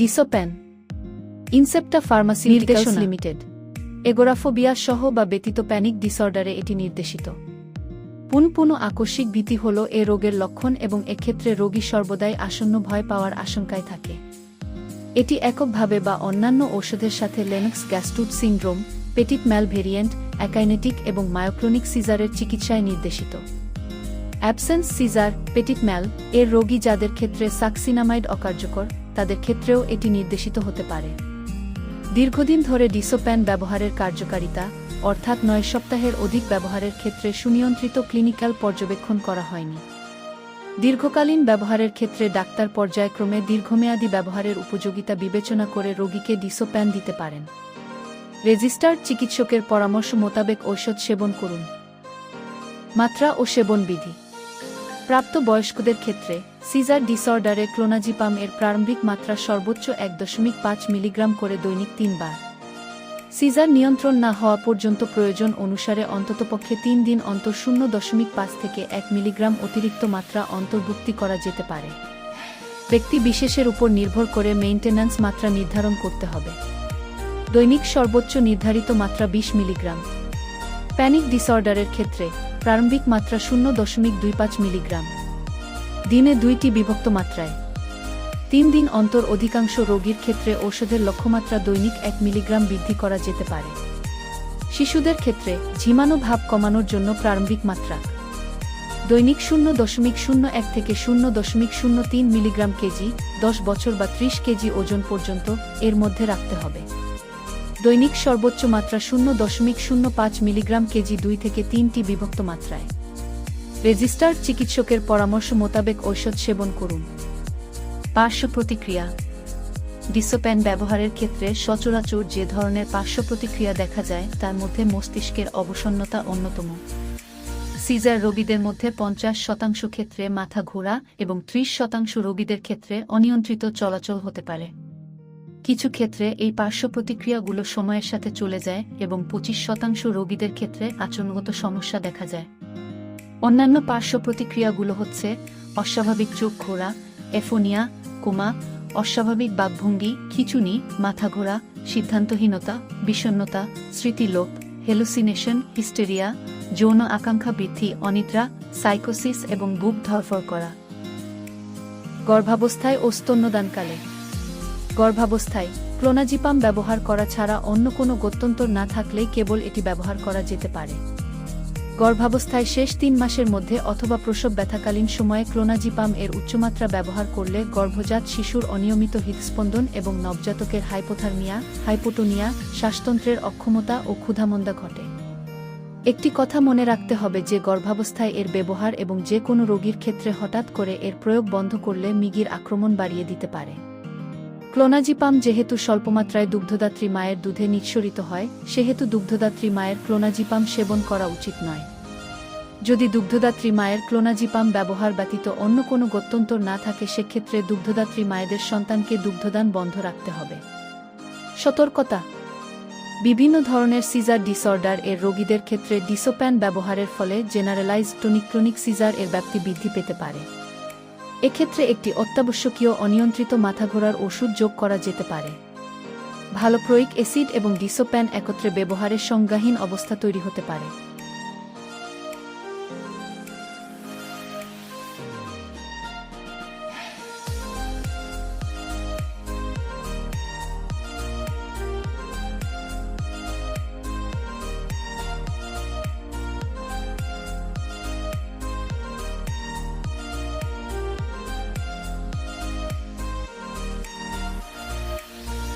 Disopan Incepta pharmaceuticals limited agoraphobia সহ বা ব্যতীত প্যানিক ডিসঅর্ডারে এটি নির্দেশিত। পুনপুন আকস্মিক ভীতি হল এ রোগের লক্ষণ এবং এক্ষেত্রে রোগী সর্বদাই আসন্ন ভয় পাওয়ার আশঙ্কায় থাকে। এটি এককভাবে বা অন্যান্য ঔষধের সাথে Lennox Gastaut syndrome petit mal variant akinetic এবং মায়োক্রোনিক সিজারের চিকিৎসায় নির্দেশিত। অ্যাবসেন্স সিজার পেটিট ম্যাল এর রোগী যাদের ক্ষেত্রে সাকসিনামাইড অকার্যকর তাদের ক্ষেত্রেও এটি নির্দেশিত হতে পারে। দীর্ঘদিন ধরে ডিসোপ্যান ব্যবহারের কার্যকারিতা, অর্থাৎ নয় সপ্তাহের অধিক ব্যবহারের ক্ষেত্রে সুনিয়ন্ত্রিত ক্লিনিক্যাল পর্যবেক্ষণ করা হয়নি। দীর্ঘকালীন ব্যবহারের ক্ষেত্রে ডাক্তার পর্যায়ক্রমে দীর্ঘমেয়াদী ব্যবহারের উপযোগিতা বিবেচনা করে রোগীকে ডিসোপ্যান দিতে পারেন। রেজিস্টার্ড চিকিৎসকের পরামর্শ মোতাবেক ঔষধ সেবন করুন। মাত্রা ও সেবন বিধি প্রাপ্ত বয়স্কদের ক্ষেত্রে সিজার ডিসঅর্ডারে ক্লোনাজিপাম এর প্রারম্ভিক মাত্রা সর্বোচ্চ এক দশমিক পাঁচ মিলিগ্রাম করে দৈনিক তিনবার। সিজার নিয়ন্ত্রণ না হওয়া পর্যন্ত প্রয়োজন অনুসারে অন্ততপক্ষে তিন দিন অন্তর শূন্য দশমিক পাঁচ থেকে এক মিলিগ্রাম অতিরিক্ত মাত্রা অন্তর্ভুক্তি করা যেতে পারে। ব্যক্তি বিশেষের উপর নির্ভর করে মেইনটেন্যান্স মাত্রা নির্ধারণ করতে হবে। দৈনিক সর্বোচ্চ নির্ধারিত মাত্রা বিশ মিলিগ্রাম। প্যানিক ডিসঅর্ডারের ক্ষেত্রে প্রারম্ভিক মাত্রা শূন্য দশমিক দুই পাঁচ মিলিগ্রাম। দিনে দুইটি বিভক্ত মাত্রায়। তিন দিন অন্তর অধিকাংশ রোগীর ক্ষেত্রে ঔষধের লক্ষ্যমাত্রা দৈনিক এক মিলিগ্রাম বৃদ্ধি করা যেতে পারে। শিশুদের ক্ষেত্রে ঝিমানো ভাব কমানোর জন্য প্রারম্ভিক মাত্রা। দৈনিক শূন্য দশমিক শূন্য এক থেকে শূন্য দশমিক শূন্য তিন মিলিগ্রাম কেজি দশ বছর বা ত্রিশ কেজি ওজন পর্যন্ত এর মধ্যে রাখতে হবে। দৈনিক সর্বোচ্চ মাত্রা শূন্য দশমিক শূন্য পাঁচ মিলিগ্রাম কেজি দুই থেকে তিনটি বিভক্ত মাত্রায়। রেজিস্টার্ড চিকিৎসকের পরামর্শ মোতাবেক ঔষধ সেবন করুন। পার্শ্ব প্রতিক্রিয়া। ডিসোপ্যান ব্যবহারের ক্ষেত্রে সচরাচর যে ধরনের পার্শ্ব প্রতিক্রিয়া দেখা যায়, তার মধ্যে মস্তিষ্কের অবসন্নতা অন্যতম। সিজার রোগীদের মধ্যে পঞ্চাশ শতাংশ ক্ষেত্রে মাথা ঘোরা এবং ত্রিশ শতাংশ রোগীদের ক্ষেত্রে অনিয়ন্ত্রিত চলাচল হতে পারে। কিছু ক্ষেত্রে এই পার্শ্ব প্রতিক্রিয়াগুলো সময়ের সাথে চলে যায় এবং পঁচিশ শতাংশ রোগীদের ক্ষেত্রে আচরণগত সমস্যা দেখা যায়। অন্যান্য পার্শ্ব প্রতিক্রিয়াগুলো হচ্ছে অস্বাভাবিক চোখ ঘোরা এফোনিয়া কোমা, অস্বাভাবিক বাকভঙ্গি, খিচুনি, মাথা ঘোরা, সিদ্ধান্তহীনতা বিষণ্নতা স্মৃতিলোপ হেলুসিনেশন হিস্টেরিয়া যৌন আকাঙ্ক্ষা বৃদ্ধি, অনিদ্রা সাইকোসিস এবং বুক ধরফর করা। গর্ভাবস্থায় ও স্তন্যদানকালে গর্ভাবস্থায়, ক্লোনাজিপাম ব্যবহার করা ছাড়া অন্য কোনো গত্যন্তর না থাকলেই কেবল এটি ব্যবহার করা যেতে পারে। গর্ভাবস্থায় শেষ তিন মাসের মধ্যে অথবা প্রসব ব্যথাকালীন সময়ে ক্লোনাজিপাম এর উচ্চমাত্রা ব্যবহার করলে গর্ভজাত শিশুর অনিয়মিত হৃদস্পন্দন এবং নবজাতকের হাইপোথার্মিয়া, হাইপোটোনিয়া শ্বাসতন্ত্রের অক্ষমতা ও ক্ষুধামন্দা ঘটে। একটি কথা মনে রাখতে হবে যে গর্ভাবস্থায় এর ব্যবহার এবং যে কোনো রোগীর ক্ষেত্রে হঠাৎ করে এর প্রয়োগ বন্ধ করলে মিগির আক্রমণ বাড়িয়ে দিতে পারে। ক্লোনাজিপাম যেহেতু স্বল্পমাত্রায় দুগ্ধদাত্রী মায়ের দুধে নিঃসরিত হয়, সেহেতু দুগ্ধদাত্রী মায়ের ক্লোনাজিপাম সেবন করা উচিত নয়। যদি দুগ্ধদাত্রী মায়ের ক্লোনাজিপাম ব্যবহার ব্যতীত অন্য কোনো গত্যন্তর না থাকে, সেক্ষেত্রে দুগ্ধদাত্রী মায়েদের সন্তানকে দুগ্ধদান বন্ধ রাখতে হবে। সতর্কতা। বিভিন্ন ধরনের সিজার ডিসঅর্ডার এর রোগীদের ক্ষেত্রে ডিসোপ্যান ব্যবহারের ফলে জেনারেলাইজড টনিক্রনিক সিজার এর ব্যাপ্তি বৃদ্ধি পেতে পারে। এক্ষেত্রে একটি অত্যাবশ্যকীয় অনিয়ন্ত্রিত মাথা ঘোরার ওষুধ যোগ করা যেতে পারে। ভালো প্রয়িক অ্যাসিড এবং ডিসোপ্যান একত্রে ব্যবহারের সংজ্ঞাহীন অবস্থা তৈরি হতে পারে।